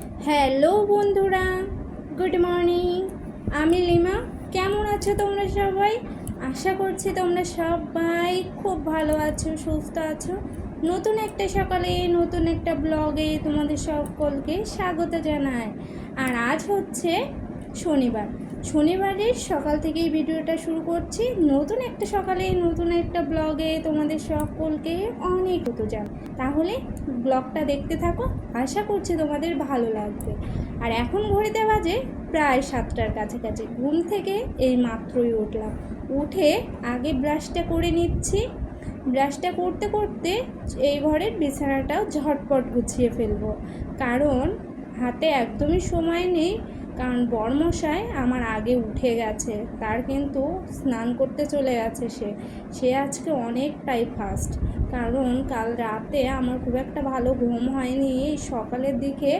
Hello বন্ধুরা, good morning. আমি lima, কেমন আছো তোমরা সবাই? আশা করছি তোমরা সবাই খুব ভালো আছো, সুস্থ আছো। নতুন একটা সকালে, নতুন একটা ব্লগে তোমাদের সকলকে স্বাগত জানায় আর আজ হচ্ছে শনিবার। শনিবারের সকাল থেকেই ভিডিওটা শুরু করছি। নতুন একটা সকালে, নতুন একটা ব্লগে তোমাদের সকলকে অনেক হতো জান তাহলে ব্লগটা দেখতে থাকো, আশা করছি তোমাদের ভালো লাগবে। আর এখন ঘড়িতে বাজে প্রায় সাতটার কাছাকাছি। ঘুম থেকে এই মাত্রই উঠলাম। উঠে আগে ব্রাশটা করে নিচ্ছি। ব্রাশটা করতে করতে এই ঘরের বিছানাটাও ঝটপট গুছিয়ে ফেলব। কারণ হাতে একদমই সময় নেই। কারণ বরমশাই আমার আগে উঠে গেছে, তার কিন্তু স্নান করতে চলে গেছে সে। সে আজকে অনেকটাই ফাস্ট কারণ কাল রাতে আমার খুব একটা ভালো ঘুম হয়নি। এই সকালের দিকে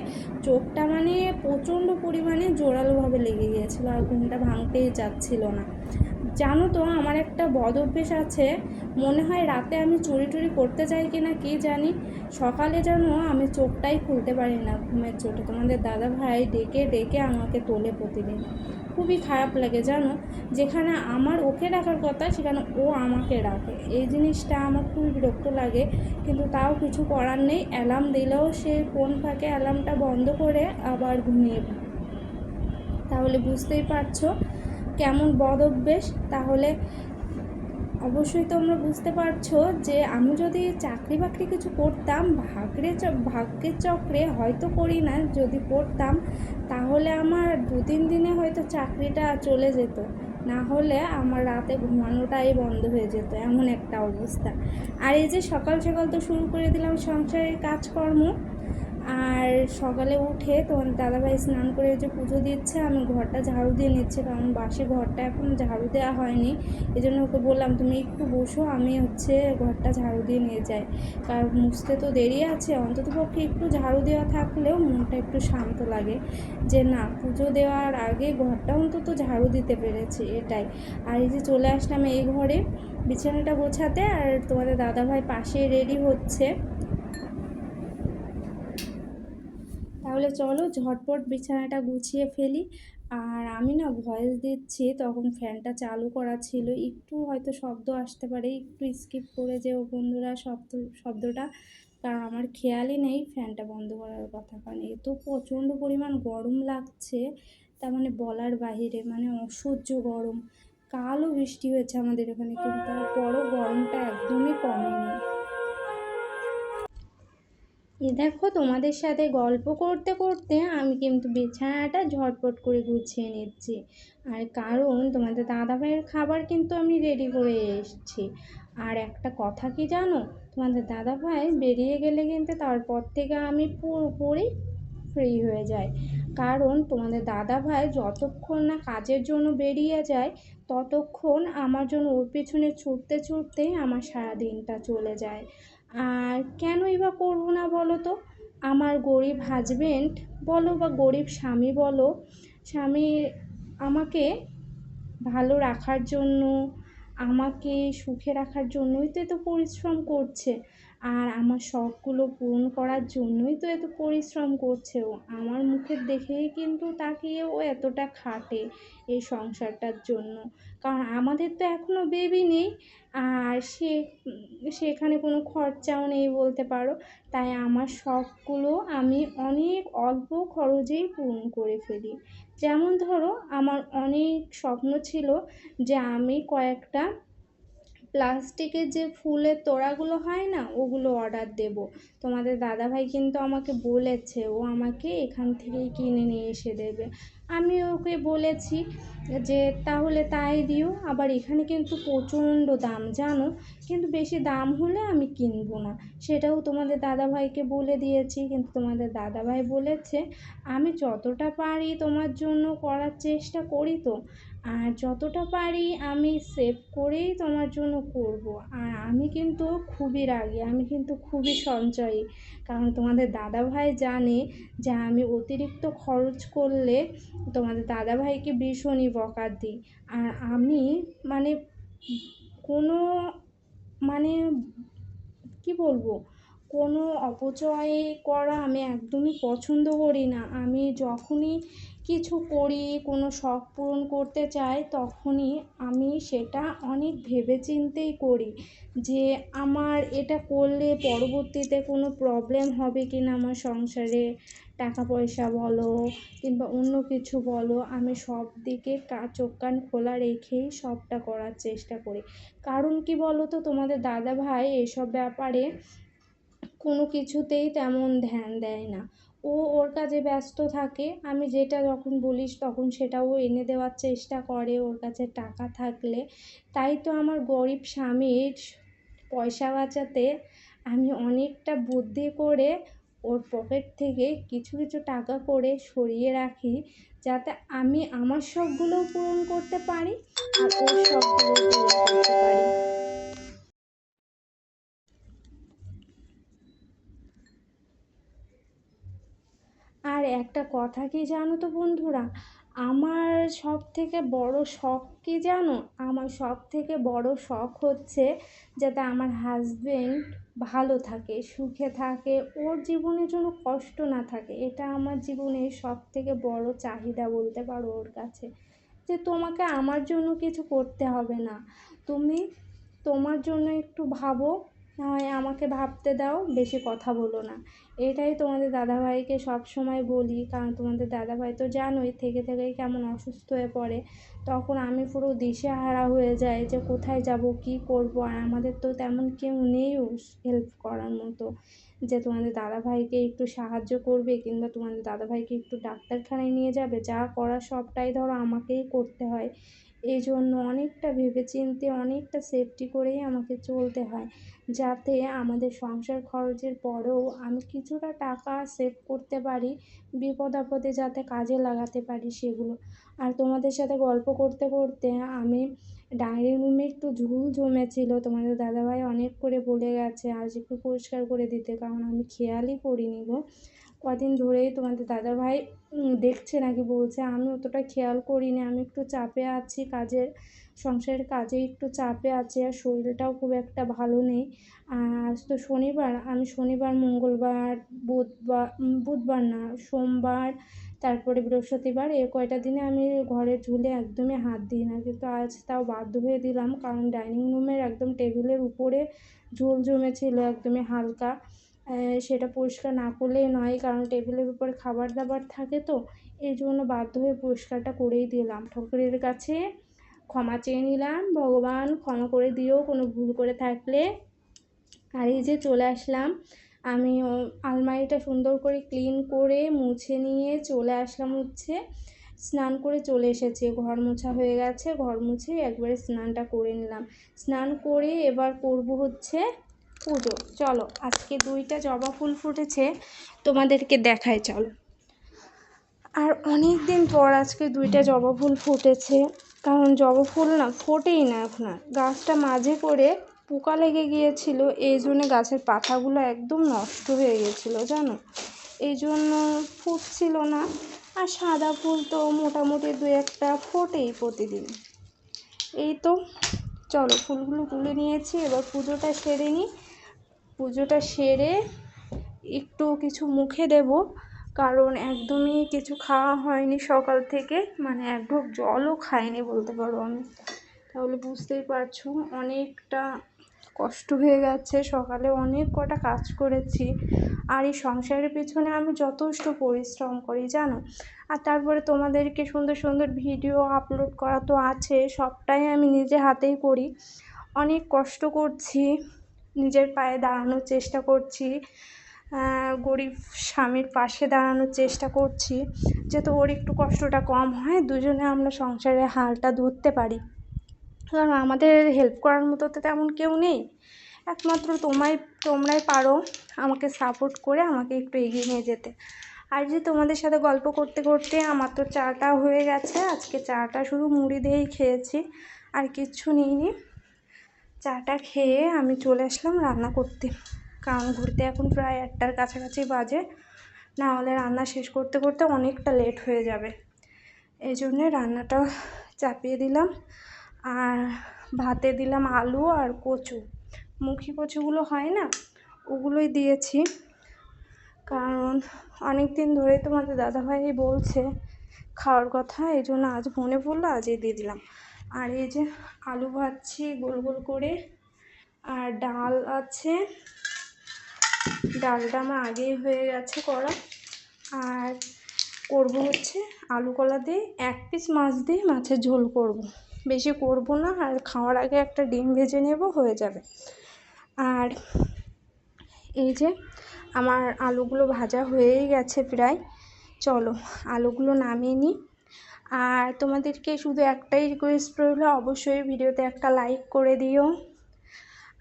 চোখটা মানে প্রচণ্ড পরিমাণে জোরালোভাবে লেগে গিয়েছিল আর ঘুমটা ভাঙতেই যাচ্ছিল না। জানো তো, আমার একটা বদ অভ্যেস আছে। মনে হয় রাতে আমি চুরি টুরি করতে চাই কি না কি জানি। সকালে যেন আমি চোখটাই খুলতে পারি না ঘুমের চোটে। তোমাদের দাদা ভাই ডেকে ডেকে আমাকে তোলে প্রতিদিন। খুবই খারাপ লাগে, জানো? যেখানে আমার ওকে রাখার কথা, সেখানে ও আমাকে রাখে। এই জিনিসটা আমার খুবই বিরক্ত লাগে, কিন্তু তাও কিছু করার নেই। অ্যালার্ম দিলেও সে কোন ফাঁকে অ্যালার্মটা বন্ধ করে আবার ঘুমিয়ে তাহলে বুঝতেই পারছ? কেমন বদ অভ্যেস, তাহলে অবশ্যই তোমরা বুঝতে পারছ যে আমি যদি চাকরি বাকরি কিছু করতাম, ভাগ্রে ভাগ্যের চক্রে হয়তো করি না, যদি করতাম, তাহলে আমার দু তিন দিনে হয়তো চাকরিটা চলে যেত। না হলে আমার রাতে ঘুমানোটাই বন্ধ হয়ে যেত, এমন একটা অবস্থা। আর এই যে সকাল সকাল তো শুরু করে দিলাম সংসারের কাজকর্ম আর সকালে উঠে তোমার দাদাভাই স্নান করে যে পুজো দিচ্ছে, আমি ঘরটা ঝাড়ু দিয়ে নিচ্ছি, কারণ বাসি ঘরটা এখন ঝাড়ু দেওয়া হয়নি। এই জন্য ওকে বললাম, তুমি একটু বসো, আমি হচ্ছে ঘরটা ঝাড়ু দিয়ে নিয়ে যাই। কারণ মুছতে তো দেরি আছে অন্তত পক্ষে একটু ঝাড়ু দেওয়া থাকলেও মনটা একটু শান্ত লাগে যে না, পুজো দেওয়ার আগে ঘরটা অন্তত ঝাড়ু দিতে পেরেছি, এটাই। আর এই যে চলে আসলাম এই ঘরে, বিছানাটা গোছাতে, আর তোমাদের দাদাভাই পাশে রেডি হচ্ছে। তাহলে চলো ঝটপট বিছানাটা গুছিয়ে ফেলি। আর আমি না ভয়েস দিচ্ছি, তখন ফ্যানটা চালু করা ছিল। একটু হয়তো শব্দ আসতে পারে, একটু স্কিপ করে যেও বন্ধুরা শব্দ, শব্দটা। কারণ আমার খেয়ালই নেই ফ্যানটা বন্ধ করার কথা। কারণ এত প্রচণ্ড পরিমাণ গরম লাগছে, তার মানে বলার বাহিরে মানে অসহ্য গরম। কালও বৃষ্টি হয়েছে আমাদের এখানে, কিন্তু তারপরও গরমটা একদমই কমেনি। এ দেখো তোমাদের সাথে গল্প করতে করতে আমি কিন্তু বিছানাটা ঝটপট করে গুছিয়ে নিচ্ছি। আর কারণ তোমাদের দাদা ভাইয়ের খাবার কিন্তু আমি রেডি করে এসেছি। আর একটা কথা কি জানো? তোমাদের দাদাভাই বেরিয়ে গেলে কিন্তু তারপর থেকে আমি পুরোপুরি ফ্রি হয়ে যাই। কারণ তোমাদের দাদাভাই যতক্ষণ না কাজের জন্য বেরিয়ে যায়, ততক্ষণ আমার জন্য ওর পেছনে ছুটতে ছুটতেই আমার সারা দিনটা চলে যায়। আর কেনই বা করব না বলো তো? আমার গরিব হাজবেন্ড বলো বা গরিব স্বামী বলো, স্বামী আমাকে ভালো রাখার জন্য, আমাকে সুখে রাখার জন্যই তো পরিশ্রম করছে। আর আমার শখগুলো পূরণ করার জন্যই তো এত পরিশ্রম করছে ও আমার মুখের দেখেই কিন্তু তাকিয়ে ও এতটা খাটে এই সংসারটার জন্য। কারণ আমাদের তো এখনও বেবি নেই, আর সে, সেখানে কোনো খরচাও নেই বলতে পারো। তাই আমার শখগুলো আমি অনেক অল্প খরচেই পূরণ করে ফেলি। যেমন ধরো, আমার অনেক স্বপ্ন ছিল যে আমি কয়েকটা প্লাস্টিকের যে ফুলের তোড়াগুলো হয় না, ওগুলো অর্ডার দেব। তোমাদের দাদাভাই কিন্তু আমাকে বলেছে, ও আমাকে এখান থেকেই কিনে নিয়ে এসে দেবে। আমি ওকে বলেছি যে, তাহলে তাই দিও। আবার এখানে কিন্তু প্রচণ্ড দাম, জানো? কিন্তু বেশি দাম হলে আমি কিনবো না। সেটাও তোমাদের দাদাভাইকে বলে দিয়েছি, কিন্তু তোমাদের দাদাভাই বলেছে, আমি যতটা পারি তোমার জন্য করার চেষ্টা করি তো। আর যতটা পারি আমি সেভ করেই তোমার জন্য করব। আর আমি কিন্তু খুবই রাগী, আমি কিন্তু খুবই সঞ্চয়ী। কারণ তোমাদের দাদাভাই জানে যে আমি অতিরিক্ত খরচ করলে তোমাদের দাদাভাইকে ভীষণই বকা দিই। আর আমি মানে কোনো মানে কি বলব? কোনো অপচয় করা আমি একদমই পছন্দ করি না। আমি যখনই কিছু করি, কোনো শখ পূরণ করতে চাই, তখনই আমি সেটা অনেক ভেবেচিন্তেই করি যে আমার এটা করলে পরবর্তীতে কোনো প্রবলেম হবে কি না আমার সংসারে। টাকা পয়সা বলো কিংবা অন্য কিছু বলো, আমি সব দিকে চোখ কান খোলা রেখেই সবটা করার চেষ্টা করি। কারণ কি বলো তো তোমাদের দাদা ভাই এসব ব্যাপারে কোনো কিছুতেই তেমন ধ্যান দেয় না। ও ওর কাজে ব্যস্ত থাকে, আমি যেটা যখন বলিস তখন সেটাও এনে দেওয়ার চেষ্টা করে ওর কাছে টাকা থাকলে। তাই তো আমার গরিব স্বামীর পয়সা বাঁচাতে আমি অনেকটা বুদ্ধি করে ওর পকেট থেকে কিছু কিছু টাকা করে সরিয়ে রাখি, যাতে আমি আমার শখগুলোও পূরণ করতে পারি আর ওর শখগুলোও পূরণ করতে পারি আর একটা কথা কি জানো তো বন্ধুরা? আমার সব থেকে বড় শখ কি জানো? আমার সব থেকে বড় শখ হচ্ছে যাতে আমার হাজবেন্ড ভালো থাকে, সুখে থাকে, ওর জীবনের জন্য কষ্ট না থাকে। এটা আমার জীবনের সব থেকে বড় চাহিদা বলতে পারো ওর কাছে। যে তোমাকে আমার জন্য কিছু করতে হবে না। তুমি তোমার জন্য একটু ভাবো না হয় আমাকে ভাবতে দাও, বেশি কথা বলো না। এটাই তোমাদের দাদাভাইকে সব সময় বলি, কারণ তোমাদের দাদাভাই তো জানোই থেকে থেকেই কেমন অসুস্থ হয়ে পড়ে। তখন আমি পুরো দিশেহারা হয়ে যাই যে কোথায় যাব, কী করব, আর আমাদের তো তেমন কেউ নেইও হেল্প করার মতো। যে তোমাদের দাদাভাইকে একটু সাহায্য করবে, কিংবা তোমাদের দাদাভাইকে একটু ডাক্তারখানায় নিয়ে যাবে, যা করার সবটাই ধরো আমাকেই করতে হয়। এই জন্য অনেকটা ভেবেচিন্তে, অনেকটা সেফটি করেই আমাকে চলতে হয়। যাতে আমাদের সংসার খরচের পরেও আমি কিছুটা টাকা সেভ করতে পারি বিপদ আপদে যাতে কাজে লাগাতে পারি সেগুলো। আর তোমাদের সাথে গল্প করতে করতে আমি ডাইনিং রুমে একটু ঝুল জমেছিল। তোমাদের দাদাভাই অনেক করে বলে গেছে, আজ একটু পরিষ্কার করে দিতে, কারণ আমি খেয়ালই করিনি গো। কদিন ধরেই তোমাদের দাদা ভাই দেখছে নাকি বলছে, আমি অতটা খেয়াল করিনি, আমি একটু চাপে আছি কাজের, সংসারের কাজে একটু চাপে আছি আর শরীরটাও খুব একটা ভালো নেই। আজ তো শনিবার, আমি শনিবার, মঙ্গলবার, বুধবার বুধবার না, সোমবার, তারপরে বৃহস্পতিবার, এ কয়টা দিনে আমি ঘরের ঝুলে একদমই হাত দিই না। কিন্তু আজ তাও বাধ্য হয়ে দিলাম, কারণ ডাইনিং রুমের একদম টেবিলের উপরে ঝোল জমেছিল, একদমই হালকা। সেটা পরিষ্কার না করলেই নয়, কারণ টেবিলের উপরে খাবার দাবার থাকে তো এই জন্য বাধ্য হয়ে পরিষ্কারটা করেই দিলাম। ঠাকুরের কাছে ক্ষমা চেয়ে নিলাম, ভগবান ক্ষমা করে দিও, কোনো ভুল করে থাকলে। আর এই যে চলে আসলাম, আমি আলমারিটা সুন্দর করে ক্লিন করে মুছে নিয়ে চলে আসলাম হচ্ছে, স্নান করে চলে এসেছি। ঘর মোছা হয়ে গেছে, ঘর মুছে একবারে স্নানটা করে নিলাম। স্নান করে এবার করব হচ্ছে পুজো। চলো, আজকে দুইটা জবা ফুল ফুটেছে, তোমাদেরকে দেখায় চলো। আর অনেক দিন পর আজকে দুইটা জবা ফুল ফুটেছে, কারণ জবা ফুল না ফোটেই না এখন আর। গাছটা মাঝে করে পোকা লেগে গিয়েছিল, এই জন্য গাছের পাতাগুলো একদম নষ্ট হয়ে গিয়েছিল, জানো? এই জন্য ফুটছিল না, আর সাদা ফুল তো মোটামুটি দু একটা ফোটেই প্রতিদিন। এই তো, চলো, ফুলগুলো তুলে নিয়েছি, এবার পুজোটা সেরে নিই। পুজোটা সেরে একটু কিছু মুখে দেব, কারণ একদমই কিছু খাওয়া হয়নি সকাল থেকে। মানে এক ঢোক জলও খাইনি বলতে পারো আমি। তাহলে বুঝতেই পারছ, অনেকটা কষ্ট হয়ে গেছে। সকালে অনেক কটা কাজ করেছি। আর এই সংসারের পেছনে আমি যথেষ্ট পরিশ্রম করি, জানো? আর তারপরে তোমাদেরকে সুন্দর সুন্দর ভিডিও আপলোড করা তো আছে, সবটাই আমি নিজে হাতেই করি। অনেক কষ্ট করছি। নিজের পায়ে দাঁড়ানোর চেষ্টা করছি গরিব স্বামীর পাশে দাঁড়ানোর চেষ্টা করছি যাতে ওর একটু কষ্টটা কম হয়, দুজনে আমরা সংসারের হালটা ধরতে পারি। কারণ আমাদের হেল্প করার মতো তো তেমন কেউ নেই। একমাত্র তোমায়, তোমরাই পারো আমাকে সাপোর্ট করে আমাকে একটু এগিয়ে নিয়ে যেতে। আর যে তোমাদের সাথে গল্প করতে করতে আমার তো চাটা হয়ে গেছে, আজকে চাটা শুধু মুড়ি দিয়েই খেয়েছি, আর কিচ্ছু নিইনি। চাটা খেয়ে আমি চলে আসলাম রান্না করতে। কারণ ঘুরতে এখন প্রায় একটার কাছাকাছি বাজে। না হলে রান্না শেষ করতে করতে অনেকটা লেট হয়ে যাবে। এই জন্যে রান্নাটা চাপিয়ে দিলাম। আর ভাতে দিলাম আলু আর কচু। মুখি কচুগুলো হয় না, ওগুলোই দিয়েছি। কারণ অনেক দিন ধরেই তোমাদের দাদাভাই বলছে খাওয়ার কথা, এই জন্য আজ মনে পড়ল আজই দিয়ে দিলাম। আর এই যে আলু ভাজছি গোল গোল করে। আর ডাল আছে। ডালটা আমার আগেই হয়ে গেছে করা। আর করব হচ্ছে আলু কলা দিয়ে এক পিস মাছ দিয়ে মাছের ঝোল করব। বেশি করব না, আর খাওয়ার আগে একটা ডিম ভেজে নেব, হয়ে যাবে। আর এই যে আমার আলুগুলো ভাজা হয়েই গেছে প্রায়। চলো, আলুগুলো নামিয়ে নিই। আর তোমাদেরকে শুধু একটাই রিকোয়েস্ট রইল, অবশ্যই ভিডিওতে একটা লাইক করে দিও।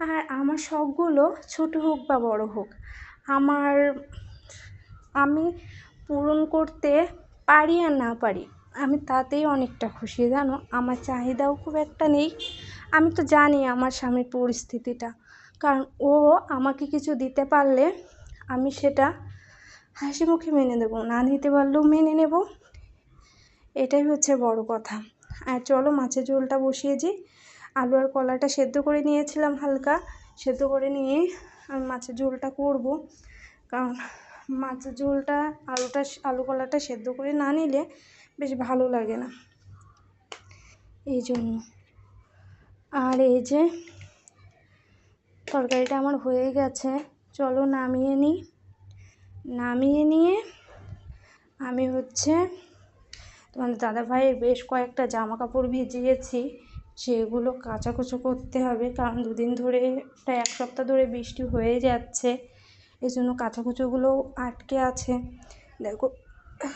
আর আমার শখগুলো ছোট হোক বা বড় হোক, আমার আমি পূরণ করতে পারি আর না পারি, আমি তাতেই অনেকটা খুশি, জানো? আমার চাহিদাও খুব একটা নেই। আমি তো জানি আমার স্বামীর পরিস্থিতিটা, কারণ ও আমাকে কিছু দিতে পারলে আমি সেটা হাসি মুখে মেনে দেবো না দিতে পারলেও মেনে নেব। এটাই হচ্ছে বড় কথা। আর চলো মাছের ঝোলটা বসিয়ে দিই। আলু আর কলাটা সেদ্ধ করে নিয়েছিলাম হালকা। সেদ্ধ করে নিয়ে আমি মাছের ঝোলটা করব। কারণ মাছের ঝোলটা, আলুটা, আলু কলাটা সেদ্ধ করে না নিলে বেশ ভালো লাগে না। এই জন্য। আর এই যে তরকারিটা আমার হয়ে গেছে। চলো নামিয়ে নিই। নামিয়ে নিয়ে আমি হচ্ছে তোমাদের দাদাভাইয়ের বেশ কয়েকটা জামা কাপড় ভিজিয়েছি, সেগুলো কাচাকুচো করতে হবে, কারণ দুদিন ধরে প্রায় এক সপ্তাহ ধরে বৃষ্টি হয়ে যাচ্ছে এই জন্য কাচাকুচোগুলো আটকে আছে। দেখো,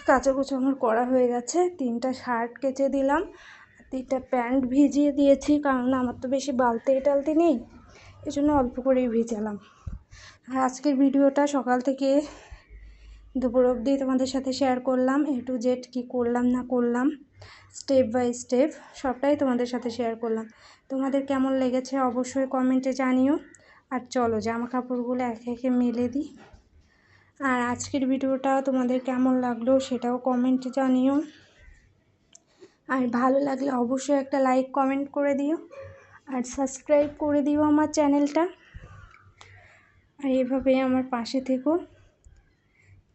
কাচাকুচো আমার করা হয়ে গেছে, তিনটা শার্ট কেচে দিলাম, তিনটা প্যান্ট ভিজিয়ে দিয়েছি, কারণ আমার তো বেশি বালতি টালতি নেই এই জন্য অল্প করেই ভিজালাম। আজকের ভিডিওটা সকাল থেকে দুপুর অবধি তোমাদের সাথে শেয়ার করলাম এ টু জেড কী করলাম, না করলাম স্টেপ বাই স্টেপ সবটাই তোমাদের সাথে শেয়ার করলাম। তোমাদের কেমন লেগেছে অবশ্যই কমেন্টে জানিও। আর চলো জামা কাপড়গুলো একে একে মেলে দিই। আর আজকের ভিডিওটা তোমাদের কেমন লাগল সেটাও কমেন্টে জানিও। আর ভালো লাগলে অবশ্যই একটা লাইক কমেন্ট করে দিও। আর সাবস্ক্রাইব করে দিও আমার চ্যানেলটা আর এভাবে আমার পাশে থেকো।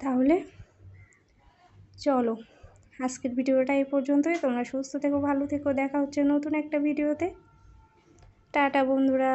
তাহলে চলো আজকের ভিডিওটা এই পর্যন্তই। তোমরা সুস্থ থেকো, ভালো থেকো। দেখা হচ্ছে নতুন একটা ভিডিওতে। টাটা, বন্ধুরা।